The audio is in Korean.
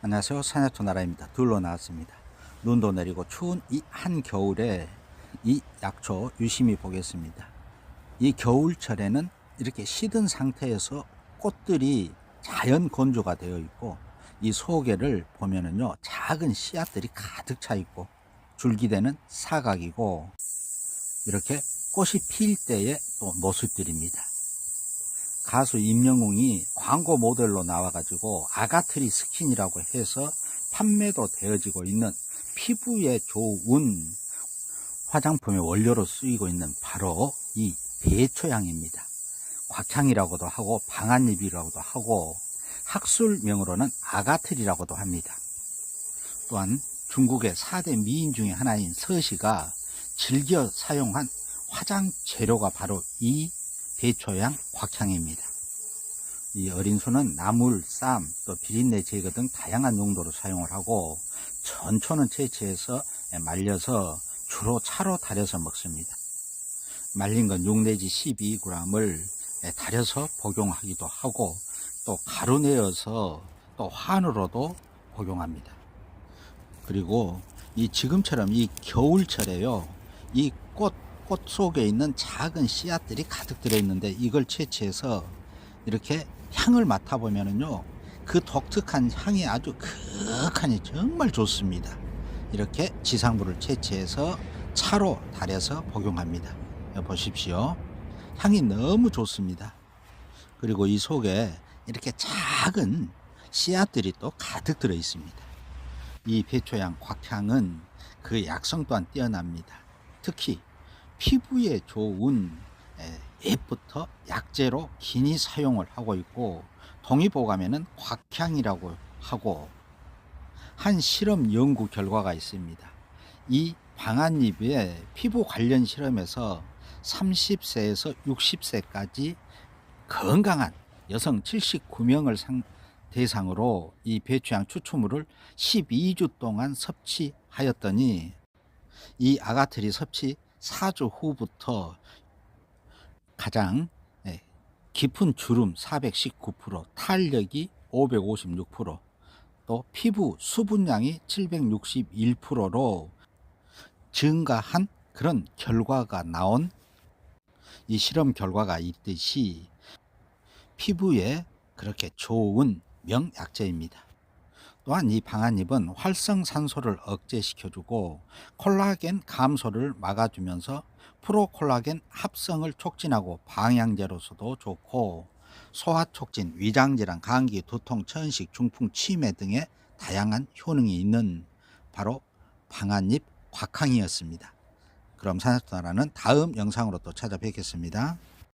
안녕하세요. 사냐토 나라입니다. 둘로 나왔습니다. 눈도 내리고 추운 이 한겨울에 이 약초 유심히 보겠습니다. 이 겨울철에는 이렇게 시든 상태에서 꽃들이 자연 건조가 되어 있고 이 속에를 보면은요 작은 씨앗들이 가득 차 있고 줄기대는 사각이고 이렇게 꽃이 필 때의 또 모습들입니다. 가수 임영웅이 광고 모델로 나와가지고 아가트리 스킨이라고 해서 판매도 되어지고 있는 피부에 좋은 화장품의 원료로 쓰이고 있는 바로 이 배초향입니다. 곽향이라고도 하고 방한잎이라고도 하고 학술명으로는 아가트리라고도 합니다. 또한 중국의 4대 미인 중에 하나인 서시가 즐겨 사용한 화장 재료가 바로 이 배초향 곽향입니다. 이 어린 소는 나물, 쌈, 또 비린내 제거 등 다양한 용도로 사용을 하고 전초는 채취해서 말려서 주로 차로 달여서 먹습니다. 말린 건 6 내지 12g을 달여서 복용하기도 하고 또 가루 내어서 또 환으로도 복용합니다. 그리고 이 지금처럼 이 겨울철에요. 이 꽃, 꽃 속에 있는 작은 씨앗들이 가득 들어있는데 이걸 채취해서 이렇게 향을 맡아보면은요. 그 독특한 향이 아주 그윽하니 정말 좋습니다. 이렇게 지상부를 채취해서 차로 달여서 복용합니다. 보십시오. 향이 너무 좋습니다. 그리고 이 속에 이렇게 작은 씨앗들이 또 가득 들어 있습니다. 이 배초향 곽향은 그 약성 또한 뛰어납니다. 특히 피부에 좋은 잎부터 약재로 긴히 사용을 하고 있고 동의보감에는 곽향이라고 하고 한 실험 연구 결과가 있습니다. 이 방한잎의 피부 관련 실험에서 30세에서 60세까지 건강한 여성 79명을 상, 대상으로 이 배추향 추출물을 12주 동안 섭취하였더니 이 아가트리 섭취 4주 후부터 가장 예, 깊은 주름 419%, 탄력이 556%, 또 피부 수분량이 761%로 증가한 그런 결과가 나온 이 실험 결과가 있듯이 피부에 그렇게 좋은 명약재입니다. 또한 이 방한잎은 활성산소를 억제시켜주고 콜라겐 감소를 막아주면서 프로콜라겐 합성을 촉진하고 방향제로서도 좋고 소화 촉진, 위장 질환, 감기, 두통, 천식, 중풍, 치매 등의 다양한 효능이 있는 바로 방한잎 곽항이었습니다. 그럼 산악도나라는 다음 영상으로 또 찾아뵙겠습니다.